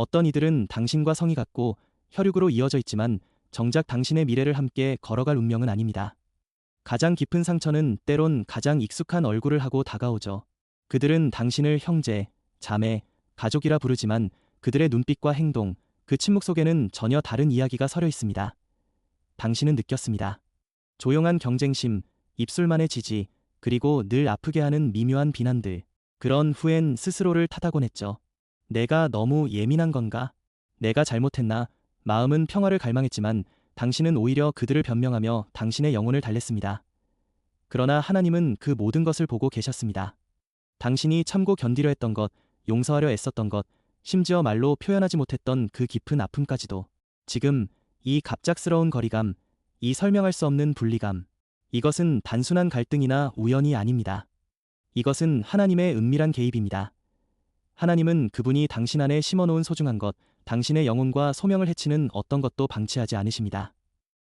어떤 이들은 당신과 성이 같고 혈육으로 이어져 있지만 정작 당신의 미래를 함께 걸어갈 운명은 아닙니다. 가장 깊은 상처는 때론 가장 익숙한 얼굴을 하고 다가오죠. 그들은 당신을 형제, 자매, 가족이라 부르지만 그들의 눈빛과 행동, 그 침묵 속에는 전혀 다른 이야기가 서려 있습니다. 당신은 느꼈습니다. 조용한 경쟁심, 입술만의 지지, 그리고 늘 아프게 하는 미묘한 비난들. 그런 후엔 스스로를 탓하곤 했죠. 내가 너무 예민한 건가? 내가 잘못했나? 마음은 평화를 갈망했지만 당신은 오히려 그들을 변명하며 당신의 영혼을 달랬습니다. 그러나 하나님은 그 모든 것을 보고 계셨습니다. 당신이 참고 견디려 했던 것, 용서하려 애썼던 것, 심지어 말로 표현하지 못했던 그 깊은 아픔까지도 지금 이 갑작스러운 거리감, 이 설명할 수 없는 분리감, 이것은 단순한 갈등이나 우연이 아닙니다. 이것은 하나님의 은밀한 개입입니다. 하나님은 그분이 당신 안에 심어놓은 소중한 것, 당신의 영혼과 소명을 해치는 어떤 것도 방치하지 않으십니다.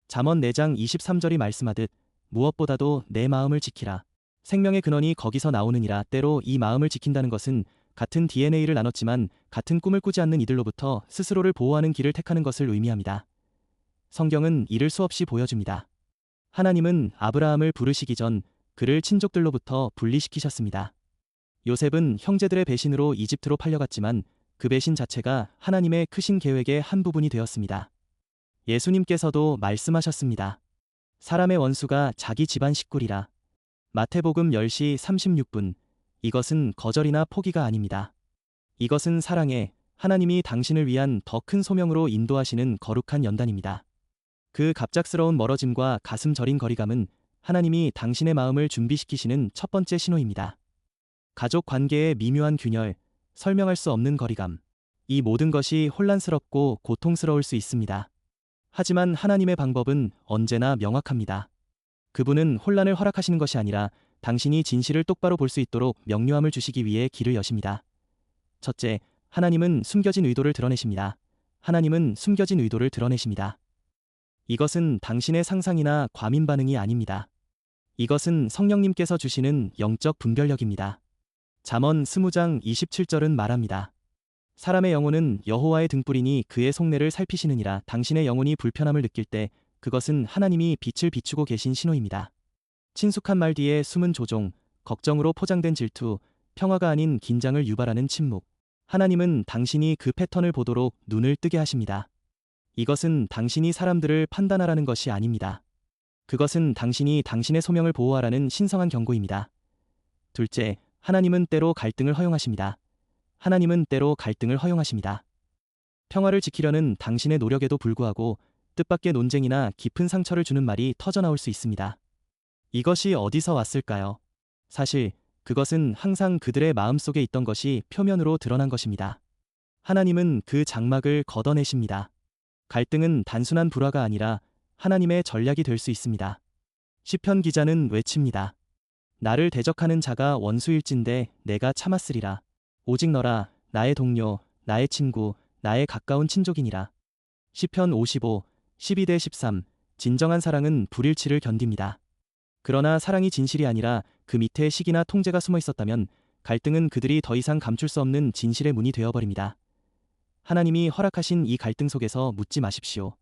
잠언 4장 23절이 말씀하듯 무엇보다도 내 마음을 지키라. 생명의 근원이 거기서 나오느니라 때로 이 마음을 지킨다는 것은 같은 DNA를 나눴지만 같은 꿈을 꾸지 않는 이들로부터 스스로를 보호하는 길을 택하는 것을 의미합니다. 성경은 이를 수없이 보여줍니다. 하나님은 아브라함을 부르시기 전 그를 친족들로부터 분리시키셨습니다. 요셉은 형제들의 배신으로 이집트로 팔려갔지만 그 배신 자체가 하나님의 크신 계획의 한 부분이 되었습니다. 예수님께서도 말씀하셨습니다. 사람의 원수가 자기 집안 식구리라. 마태복음 10시 36분. 이것은 거절이나 포기가 아닙니다. 이것은 사랑에 하나님이 당신을 위한 더 큰 소명으로 인도하시는 거룩한 연단입니다. 그 갑작스러운 멀어짐과 가슴 저린 거리감은 하나님이 당신의 마음을 준비시키시는 첫 번째 신호입니다. 가족 관계의 미묘한 균열, 설명할 수 없는 거리감. 이 모든 것이 혼란스럽고 고통스러울 수 있습니다. 하지만 하나님의 방법은 언제나 명확합니다. 그분은 혼란을 허락하시는 것이 아니라 당신이 진실을 똑바로 볼 수 있도록 명료함을 주시기 위해 길을 여십니다. 첫째, 하나님은 숨겨진 의도를 드러내십니다. 하나님은 숨겨진 의도를 드러내십니다. 이것은 당신의 상상이나 과민 반응이 아닙니다. 이것은 성령님께서 주시는 영적 분별력입니다. 잠언 20장 27절은 말합니다. 사람의 영혼은 여호와의 등불이니 그의 속내를 살피시느니라 당신의 영혼이 불편함을 느낄 때 그것은 하나님이 빛을 비추고 계신 신호입니다. 친숙한 말 뒤에 숨은 조종, 걱정으로 포장된 질투, 평화가 아닌 긴장을 유발하는 침묵. 하나님은 당신이 그 패턴을 보도록 눈을 뜨게 하십니다. 이것은 당신이 사람들을 판단하라는 것이 아닙니다. 그것은 당신이 당신의 소명을 보호하라는 신성한 경고입니다. 둘째, 하나님은 때로 갈등을 허용하십니다. 하나님은 때로 갈등을 허용하십니다. 평화를 지키려는 당신의 노력에도 불구하고 뜻밖의 논쟁이나 깊은 상처를 주는 말이 터져나올 수 있습니다. 이것이 어디서 왔을까요? 사실 그것은 항상 그들의 마음속에 있던 것이 표면으로 드러난 것입니다. 하나님은 그 장막을 걷어내십니다. 갈등은 단순한 불화가 아니라 하나님의 전략이 될 수 있습니다. 시편 기자는 외칩니다. 나를 대적하는 자가 원수일진데 내가 참았으리라. 오직 너라 나의 동료, 나의 친구, 나의 가까운 친족이니라. 시편 55, 12대 13. 진정한 사랑은 불일치를 견딥니다. 그러나 사랑이 진실이 아니라 그 밑에 시기나 통제가 숨어 있었다면 갈등은 그들이 더 이상 감출 수 없는 진실의 문이 되어버립니다. 하나님이 허락하신 이 갈등 속에서 묻지 마십시오.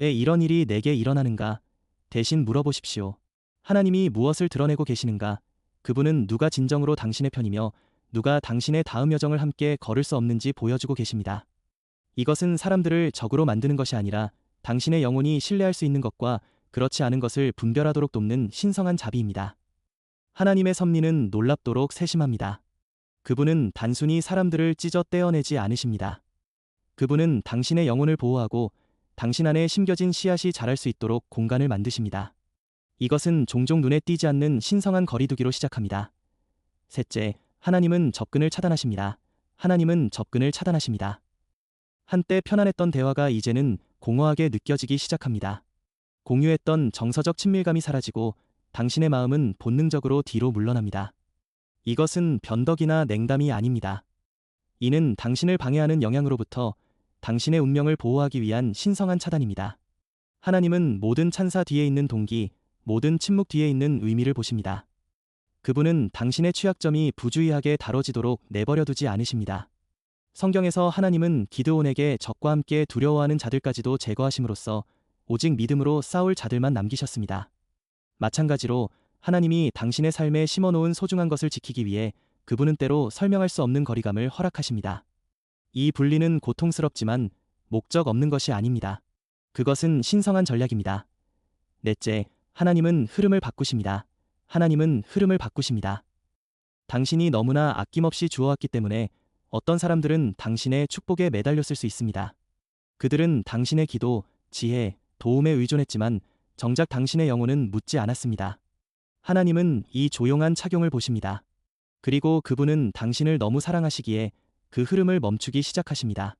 왜 이런 일이 내게 일어나는가? 대신 물어보십시오. 하나님이 무엇을 드러내고 계시는가? 그분은 누가 진정으로 당신의 편이며 누가 당신의 다음 여정을 함께 걸을 수 없는지 보여주고 계십니다. 이것은 사람들을 적으로 만드는 것이 아니라 당신의 영혼이 신뢰할 수 있는 것과 그렇지 않은 것을 분별하도록 돕는 신성한 자비입니다. 하나님의 섭리는 놀랍도록 세심합니다. 그분은 단순히 사람들을 찢어 떼어내지 않으십니다. 그분은 당신의 영혼을 보호하고 당신 안에 심겨진 씨앗이 자랄 수 있도록 공간을 만드십니다. 이것은 종종 눈에 띄지 않는 신성한 거리두기로 시작합니다. 셋째, 하나님은 접근을 차단하십니다. 하나님은 접근을 차단하십니다. 한때 편안했던 대화가 이제는 공허하게 느껴지기 시작합니다. 공유했던 정서적 친밀감이 사라지고 당신의 마음은 본능적으로 뒤로 물러납니다. 이것은 변덕이나 냉담이 아닙니다. 이는 당신을 방해하는 영향으로부터 당신의 운명을 보호하기 위한 신성한 차단입니다. 하나님은 모든 찬사 뒤에 있는 동기, 모든 침묵 뒤에 있는 의미를 보십니다. 그분은 당신의 취약점이 부주의하게 다뤄지도록 내버려 두지 않으십니다. 성경에서 하나님은 기드온에게 적과 함께 두려워하는 자들까지도 제거하심으로써 오직 믿음으로 싸울 자들만 남기셨습니다. 마찬가지로 하나님이 당신의 삶에 심어놓은 소중한 것을 지키기 위해 그분은 때로 설명할 수 없는 거리감을 허락하십니다. 이 분리는 고통스럽지만 목적 없는 것이 아닙니다. 그것은 신성한 전략입니다. 넷째, 하나님은 흐름을 바꾸십니다. 하나님은 흐름을 바꾸십니다. 당신이 너무나 아낌없이 주어왔기 때문에 어떤 사람들은 당신의 축복에 매달렸을 수 있습니다. 그들은 당신의 기도, 지혜, 도움에 의존했지만 정작 당신의 영혼은 묻지 않았습니다. 하나님은 이 조용한 착용을 보십니다. 그리고 그분은 당신을 너무 사랑하시기에 그 흐름을 멈추기 시작하십니다.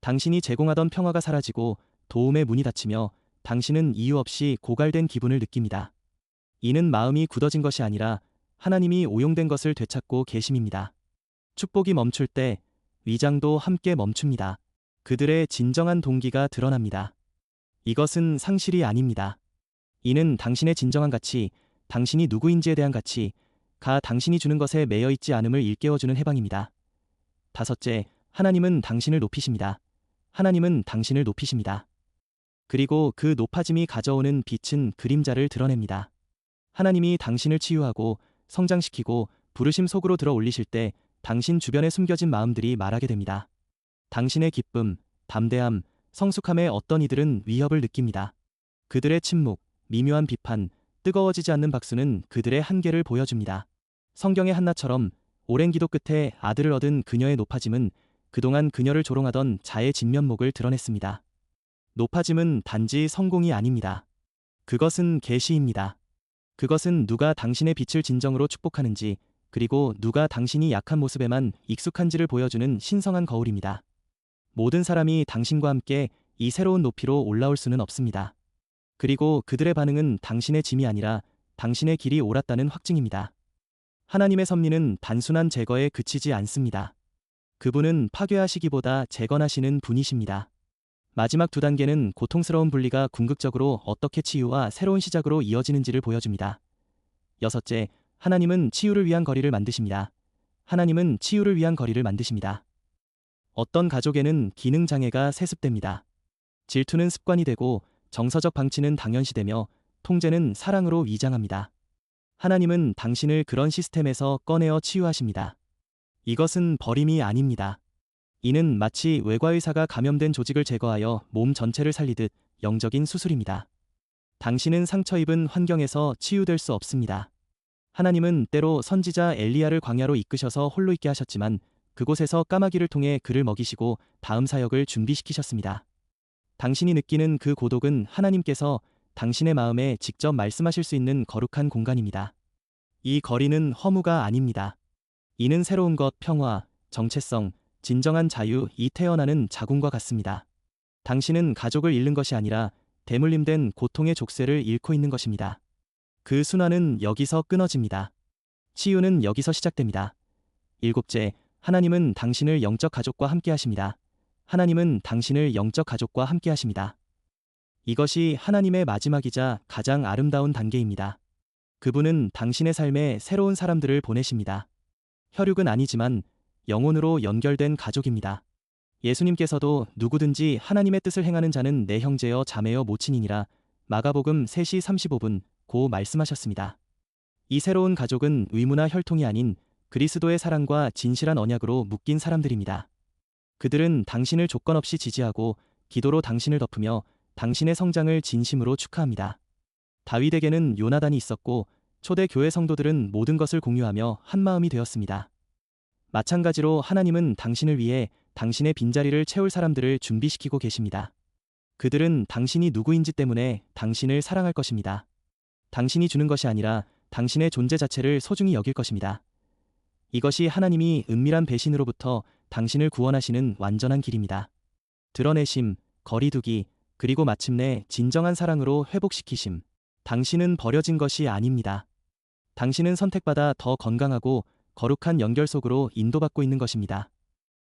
당신이 제공하던 평화가 사라지고 도움의 문이 닫히며 당신은 이유 없이 고갈된 기분을 느낍니다. 이는 마음이 굳어진 것이 아니라 하나님이 오용된 것을 되찾고 계심입니다. 축복이 멈출 때 위장도 함께 멈춥니다. 그들의 진정한 동기가 드러납니다. 이것은 상실이 아닙니다. 이는 당신의 진정한 가치, 당신이 누구인지에 대한 가치, 가 당신이 주는 것에 매여 있지 않음을 일깨워주는 해방입니다. 다섯째, 하나님은 당신을 높이십니다. 하나님은 당신을 높이십니다. 그리고 그 높아짐이 가져오는 빛은 그림자를 드러냅니다. 하나님이 당신을 치유하고 성장시키고 부르심 속으로 들어 올리실 때 당신 주변에 숨겨진 마음들이 말하게 됩니다. 당신의 기쁨, 담대함, 성숙함에 어떤 이들은 위협을 느낍니다. 그들의 침묵, 미묘한 비판, 뜨거워지지 않는 박수는 그들의 한계를 보여줍니다. 성경의 한나처럼 오랜 기도 끝에 아들을 얻은 그녀의 높아짐은 그동안 그녀를 조롱하던 자의 진면목을 드러냈습니다. 높아짐은 단지 성공이 아닙니다. 그것은 계시입니다. 그것은 누가 당신의 빛을 진정으로 축복하는지, 그리고 누가 당신이 약한 모습에만 익숙한지를 보여주는 신성한 거울입니다. 모든 사람이 당신과 함께 이 새로운 높이로 올라올 수는 없습니다. 그리고 그들의 반응은 당신의 짐이 아니라 당신의 길이 옳았다는 확증입니다. 하나님의 섭리는 단순한 제거에 그치지 않습니다. 그분은 파괴하시기보다 재건하시는 분이십니다. 마지막 두 단계는 고통스러운 분리가 궁극적으로 어떻게 치유와 새로운 시작으로 이어지는지를 보여줍니다. 여섯째, 하나님은 치유를 위한 거리를 만드십니다. 하나님은 치유를 위한 거리를 만드십니다. 어떤 가족에는 기능 장애가 세습됩니다. 질투는 습관이 되고 정서적 방치는 당연시되며 통제는 사랑으로 위장합니다. 하나님은 당신을 그런 시스템에서 꺼내어 치유하십니다. 이것은 버림이 아닙니다. 이는 마치 외과의사가 감염된 조직을 제거하여 몸 전체를 살리듯 영적인 수술입니다. 당신은 상처 입은 환경에서 치유될 수 없습니다. 하나님은 때로 선지자 엘리야를 광야로 이끄셔서 홀로 있게 하셨지만 그곳에서 까마귀를 통해 그를 먹이시고 다음 사역을 준비시키셨습니다. 당신이 느끼는 그 고독은 하나님께서 당신의 마음에 직접 말씀하실 수 있는 거룩한 공간입니다. 이 거리는 허무가 아닙니다. 이는 새로운 것, 평화, 정체성, 진정한 자유, 이 태어나는 자궁과 같습니다. 당신은 가족을 잃는 것이 아니라 대물림된 고통의 족쇄를 잃고 있는 것입니다. 그 순환은 여기서 끊어집니다. 치유는 여기서 시작됩니다. 일곱째, 하나님은 당신을 영적 가족과 함께 하십니다. 하나님은 당신을 영적 가족과 함께 하십니다. 이것이 하나님의 마지막이자 가장 아름다운 단계입니다. 그분은 당신의 삶에 새로운 사람들을 보내십니다. 혈육은 아니지만 영혼으로 연결된 가족입니다. 예수님께서도 누구든지 하나님의 뜻을 행하는 자는 내 형제여 자매여 모친이니라 마가복음 3시 35분 고 말씀하셨습니다. 이 새로운 가족은 의무나 혈통이 아닌 그리스도의 사랑과 진실한 언약으로 묶인 사람들입니다. 그들은 당신을 조건 없이 지지하고 기도로 당신을 덮으며 당신의 성장을 진심으로 축하합니다. 다윗에게는 요나단이 있었고 초대 교회 성도들은 모든 것을 공유하며 한 마음이 되었습니다. 마찬가지로 하나님은 당신을 위해 당신의 빈자리를 채울 사람들을 준비시키고 계십니다. 그들은 당신이 누구인지 때문에 당신을 사랑할 것입니다. 당신이 주는 것이 아니라 당신의 존재 자체를 소중히 여길 것입니다. 이것이 하나님이 은밀한 배신으로부터 당신을 구원하시는 완전한 길입니다. 드러내심, 거리두기, 그리고 마침내 진정한 사랑으로 회복시키심. 당신은 버려진 것이 아닙니다. 당신은 선택받아 더 건강하고 거룩한 연결 속으로 인도받고 있는 것입니다.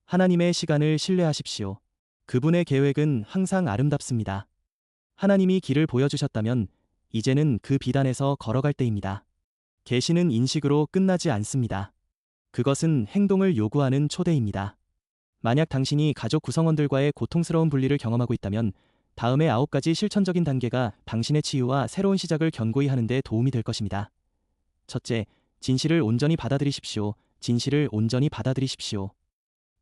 하나님의 시간을 신뢰하십시오. 그분의 계획은 항상 아름답습니다. 하나님이 길을 보여주셨다면 이제는 그 비단에서 걸어갈 때입니다. 계시는 인식으로 끝나지 않습니다. 그것은 행동을 요구하는 초대입니다. 만약 당신이 가족 구성원들과의 고통스러운 분리를 경험하고 있다면 다음의 아홉 가지 실천적인 단계가 당신의 치유와 새로운 시작을 견고히 하는 데 도움이 될 것입니다. 첫째, 진실을 온전히 받아들이십시오. 진실을 온전히 받아들이십시오.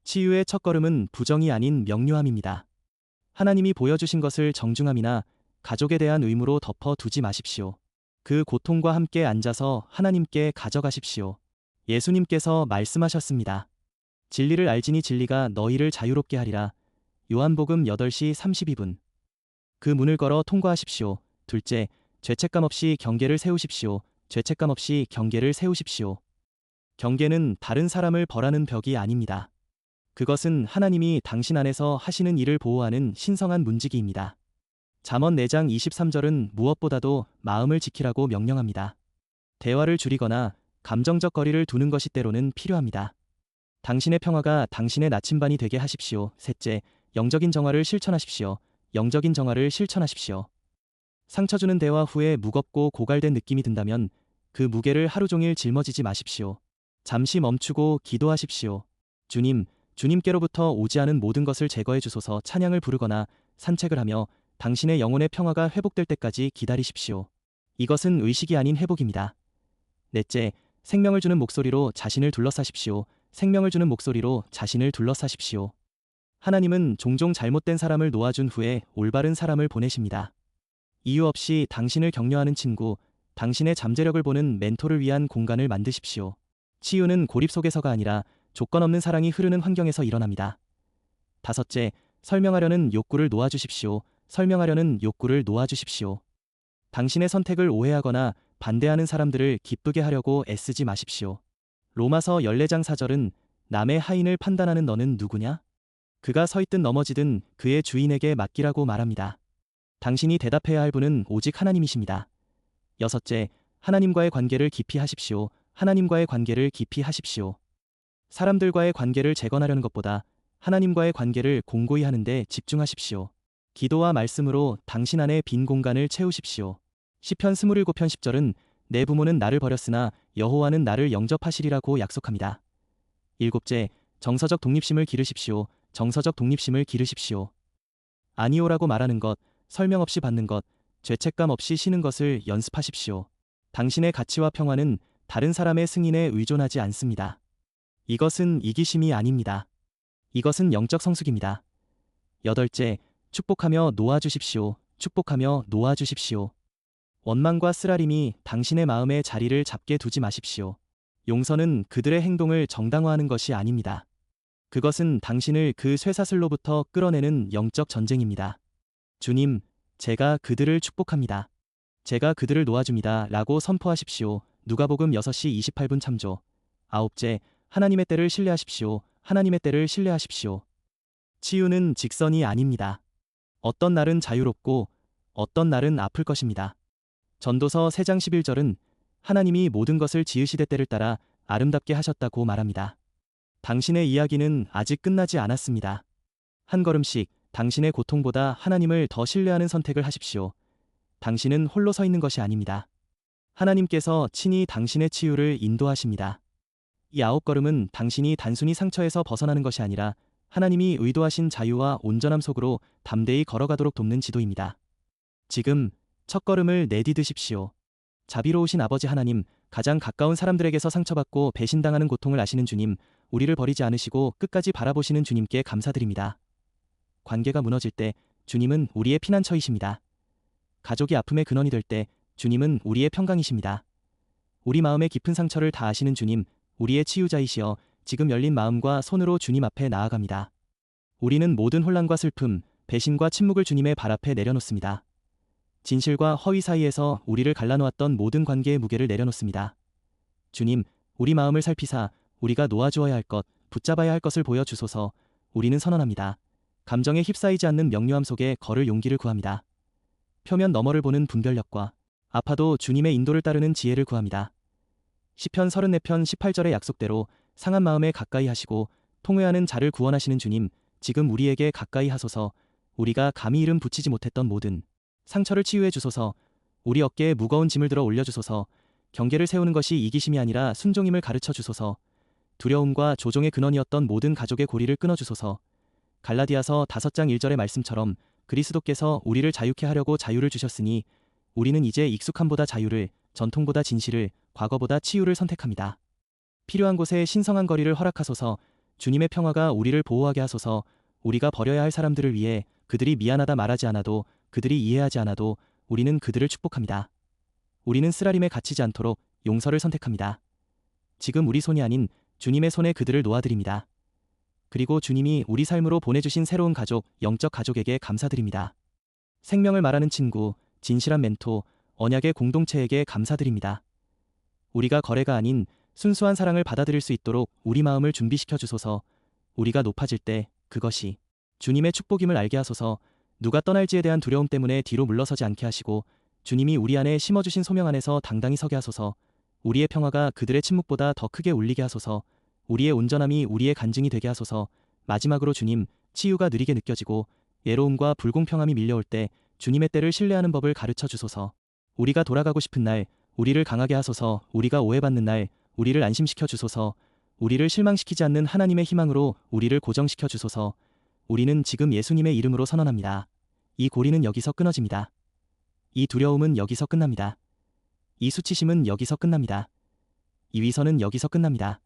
치유의 첫걸음은 부정이 아닌 명료함입니다. 하나님이 보여주신 것을 정중함이나 가족에 대한 의무로 덮어 두지 마십시오. 그 고통과 함께 앉아서 하나님께 가져가십시오. 예수님께서 말씀하셨습니다. 진리를 알지니 진리가 너희를 자유롭게 하리라. 요한복음 8시 32분. 그 문을 걸어 통과하십시오. 둘째, 죄책감 없이 경계를 세우십시오. 죄책감 없이 경계를 세우십시오. 경계는 다른 사람을 벌하는 벽이 아닙니다. 그것은 하나님이 당신 안에서 하시는 일을 보호하는 신성한 문지기입니다. 잠언 4장 23절은 무엇보다도 마음을 지키라고 명령합니다. 대화를 줄이거나 감정적 거리를 두는 것이 때로는 필요합니다. 당신의 평화가 당신의 나침반이 되게 하십시오. 셋째, 영적인 정화를 실천하십시오. 영적인 정화를 실천하십시오. 상처 주는 대화 후에 무겁고 고갈된 느낌이 든다면 그 무게를 하루 종일 짊어지지 마십시오. 잠시 멈추고 기도하십시오. 주님, 주님께로부터 오지 않은 모든 것을 제거해 주소서 찬양을 부르거나 산책을 하며 당신의 영혼의 평화가 회복될 때까지 기다리십시오. 이것은 의식이 아닌 회복입니다. 넷째, 생명을 주는 목소리로 자신을 둘러싸십시오. 생명을 주는 목소리로 자신을 둘러싸십시오. 하나님은 종종 잘못된 사람을 놓아준 후에 올바른 사람을 보내십니다. 이유 없이 당신을 격려하는 친구, 당신의 잠재력을 보는 멘토를 위한 공간을 만드십시오. 치유는 고립 속에서가 아니라 조건 없는 사랑이 흐르는 환경에서 일어납니다. 다섯째, 설명하려는 욕구를 놓아주십시오. 설명하려는 욕구를 놓아주십시오. 당신의 선택을 오해하거나 반대하는 사람들을 기쁘게 하려고 애쓰지 마십시오. 로마서 14장 4절은 남의 하인을 판단하는 너는 누구냐? 그가 서 있든 넘어지든 그의 주인에게 맡기라고 말합니다. 당신이 대답해야 할 분은 오직 하나님이십니다. 여섯째, 하나님과의 관계를 깊이 하십시오. 하나님과의 관계를 깊이 하십시오. 사람들과의 관계를 재건하려는 것보다 하나님과의 관계를 공고히 하는데 집중하십시오. 기도와 말씀으로 당신 안에 빈 공간을 채우십시오. 시편 27편 10절은 내 부모는 나를 버렸으나 여호와는 나를 영접하시리라고 약속합니다. 일곱째, 정서적 독립심을 기르십시오. 정서적 독립심을 기르십시오. 아니오라고 말하는 것, 설명 없이 받는 것, 죄책감 없이 쉬는 것을 연습하십시오. 당신의 가치와 평화는 다른 사람의 승인에 의존하지 않습니다. 이것은 이기심이 아닙니다. 이것은 영적 성숙입니다. 여덟째, 축복하며 놓아주십시오. 축복하며 놓아주십시오. 원망과 쓰라림이 당신의 마음에 자리를 잡게 두지 마십시오. 용서는 그들의 행동을 정당화하는 것이 아닙니다. 그것은 당신을 그 쇠사슬로부터 끌어내는 영적 전쟁입니다. 주님, 제가 그들을 축복합니다. 제가 그들을 놓아줍니다. 라고 선포하십시오. 누가복음 6시 28분 참조. 아홉째, 하나님의 때를 신뢰하십시오. 하나님의 때를 신뢰하십시오. 치유는 직선이 아닙니다. 어떤 날은 자유롭고 어떤 날은 아플 것입니다. 전도서 3장 11절은 하나님이 모든 것을 지으시되 때를 따라 아름답게 하셨다고 말합니다. 당신의 이야기는 아직 끝나지 않았습니다. 한 걸음씩 당신의 고통보다 하나님을 더 신뢰하는 선택을 하십시오. 당신은 홀로 서 있는 것이 아닙니다. 하나님께서 친히 당신의 치유를 인도하십니다. 이 아홉 걸음은 당신이 단순히 상처에서 벗어나는 것이 아니라 하나님이 의도하신 자유와 온전함 속으로 담대히 걸어가도록 돕는 지도입니다. 지금 첫 걸음을 내디드십시오. 자비로우신 아버지 하나님, 가장 가까운 사람들에게서 상처받고 배신당하는 고통을 아시는 주님, 우리를 버리지 않으시고 끝까지 바라보시는 주님께 감사드립니다. 관계가 무너질 때 주님은 우리의 피난처이십니다. 가족이 아픔의 근원이 될 때 주님은 우리의 평강이십니다. 우리 마음의 깊은 상처를 다 아시는 주님, 우리의 치유자이시여 지금 열린 마음과 손으로 주님 앞에 나아갑니다. 우리는 모든 혼란과 슬픔, 배신과 침묵을 주님의 발 앞에 내려놓습니다. 진실과 허위 사이에서 우리를 갈라놓았던 모든 관계의 무게를 내려놓습니다. 주님, 우리 마음을 살피사 우리가 놓아주어야 할 것, 붙잡아야 할 것을 보여주소서 우리는 선언합니다. 감정에 휩싸이지 않는 명료함 속에 걸을 용기를 구합니다. 표면 너머를 보는 분별력과 아파도 주님의 인도를 따르는 지혜를 구합니다. 시편 34편 18절의 약속대로 상한 마음에 가까이 하시고 통회하는 자를 구원하시는 주님, 지금 우리에게 가까이 하소서. 우리가 감히 이름 붙이지 못했던 모든 상처를 치유해 주소서. 우리 어깨에 무거운 짐을 들어 올려 주소서. 경계를 세우는 것이 이기심이 아니라 순종임을 가르쳐 주소서. 두려움과 조종의 근원이었던 모든 가족의 고리를 끊어 주소서. 갈라디아서 5장 1절의 말씀처럼 그리스도께서 우리를 자유케 하려고 자유를 주셨으니 우리는 이제 익숙함보다 자유를, 전통보다 진실을, 과거보다 치유를 선택합니다. 필요한 곳에 신성한 거리를 허락하소서 주님의 평화가 우리를 보호하게 하소서 우리가 버려야 할 사람들을 위해 그들이 미안하다 말하지 않아도 그들이 이해하지 않아도 우리는 그들을 축복합니다. 우리는 쓰라림에 갇히지 않도록 용서를 선택합니다. 지금 우리 손이 아닌 주님의 손에 그들을 놓아드립니다. 그리고 주님이 우리 삶으로 보내주신 새로운 가족, 영적 가족에게 감사드립니다. 생명을 말하는 친구, 진실한 멘토, 언약의 공동체에게 감사드립니다. 우리가 거래가 아닌 순수한 사랑을 받아들일 수 있도록 우리 마음을 준비시켜 주소서. 우리가 높아질 때 그것이 주님의 축복임을 알게 하소서. 누가 떠날지에 대한 두려움 때문에 뒤로 물러서지 않게 하시고 주님이 우리 안에 심어주신 소명 안에서 당당히 서게 하소서. 우리의 평화가 그들의 침묵보다 더 크게 울리게 하소서. 우리의 온전함이 우리의 간증이 되게 하소서. 마지막으로 주님, 치유가 느리게 느껴지고 예로움과 불공평함이 밀려올 때 주님의 때를 신뢰하는 법을 가르쳐 주소서. 우리가 돌아가고 싶은 날, 우리를 강하게 하소서. 우리가 오해받는 날, 우리를 안심시켜 주소서. 우리를 실망시키지 않는 하나님의 희망으로 우리를 고정시켜 주소서. 우리는 지금 예수님의 이름으로 선언합니다. 이 고리는 여기서 끊어집니다. 이 두려움은 여기서 끝납니다. 이 수치심은 여기서 끝납니다. 이 위선은 여기서 끝납니다.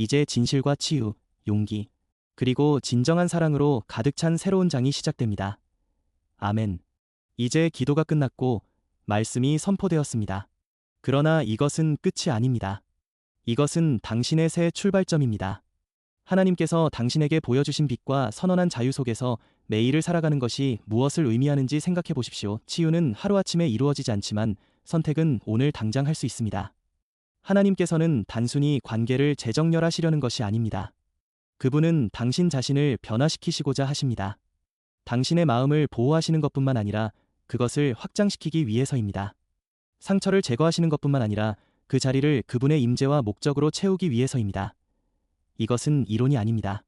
이제 진실과 치유, 용기, 그리고 진정한 사랑으로 가득 찬 새로운 장이 시작됩니다. 아멘. 이제 기도가 끝났고 말씀이 선포되었습니다. 그러나 이것은 끝이 아닙니다. 이것은 당신의 새 출발점입니다. 하나님께서 당신에게 보여주신 빛과 선언한 자유 속에서 매일을 살아가는 것이 무엇을 의미하는지 생각해 보십시오. 치유는 하루아침에 이루어지지 않지만 선택은 오늘 당장 할 수 있습니다. 하나님께서는 단순히 관계를 재정렬하시려는 것이 아닙니다. 그분은 당신 자신을 변화시키시고자 하십니다. 당신의 마음을 보호하시는 것뿐만 아니라 그것을 확장시키기 위해서입니다. 상처를 제거하시는 것뿐만 아니라 그 자리를 그분의 임재와 목적으로 채우기 위해서입니다. 이것은 이론이 아닙니다.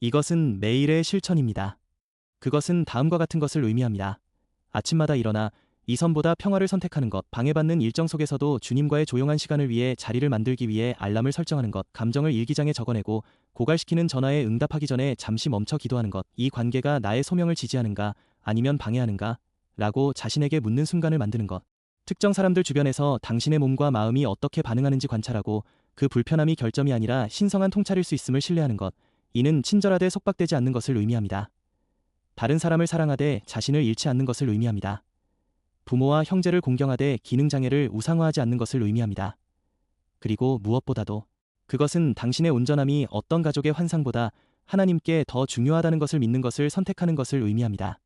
이것은 매일의 실천입니다. 그것은 다음과 같은 것을 의미합니다. 아침마다 일어나 이선보다 평화를 선택하는 것, 방해받는 일정 속에서도 주님과의 조용한 시간을 위해 자리를 만들기 위해 알람을 설정하는 것, 감정을 일기장에 적어내고 고갈시키는 전화에 응답하기 전에 잠시 멈춰 기도하는 것, 이 관계가 나의 소명을 지지하는가 아니면 방해하는가 라고 자신에게 묻는 순간을 만드는 것. 특정 사람들 주변에서 당신의 몸과 마음이 어떻게 반응하는지 관찰하고 그 불편함이 결점이 아니라 신성한 통찰일 수 있음을 신뢰하는 것. 이는 친절하되 속박되지 않는 것을 의미합니다. 다른 사람을 사랑하되 자신을 잃지 않는 것을 의미합니다. 부모와 형제를 공경하되 기능장애를 우상화하지 않는 것을 의미합니다. 그리고 무엇보다도 그것은 당신의 온전함이 어떤 가족의 환상보다 하나님께 더 중요하다는 것을 믿는 것을 선택하는 것을 의미합니다.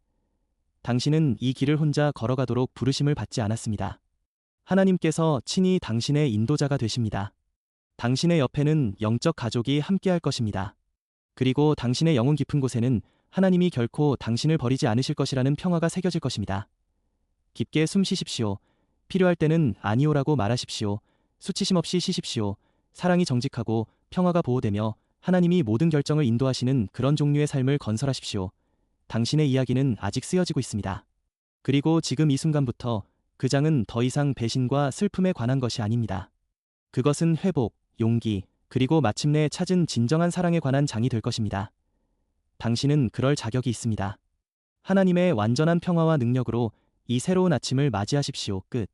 당신은 이 길을 혼자 걸어가도록 부르심을 받지 않았습니다. 하나님께서 친히 당신의 인도자가 되십니다. 당신의 옆에는 영적 가족이 함께할 것입니다. 그리고 당신의 영혼 깊은 곳에는 하나님이 결코 당신을 버리지 않으실 것이라는 평화가 새겨질 것입니다. 깊게 숨 쉬십시오. 필요할 때는 아니오라고 말하십시오. 수치심 없이 쉬십시오. 사랑이 정직하고 평화가 보호되며 하나님이 모든 결정을 인도하시는 그런 종류의 삶을 건설하십시오. 당신의 이야기는 아직 쓰여지고 있습니다. 그리고 지금 이 순간부터 그 장은 더 이상 배신과 슬픔에 관한 것이 아닙니다. 그것은 회복, 용기, 그리고 마침내 찾은 진정한 사랑에 관한 장이 될 것입니다. 당신은 그럴 자격이 있습니다. 하나님의 완전한 평화와 능력으로 이 새로운 아침을 맞이하십시오. 끝.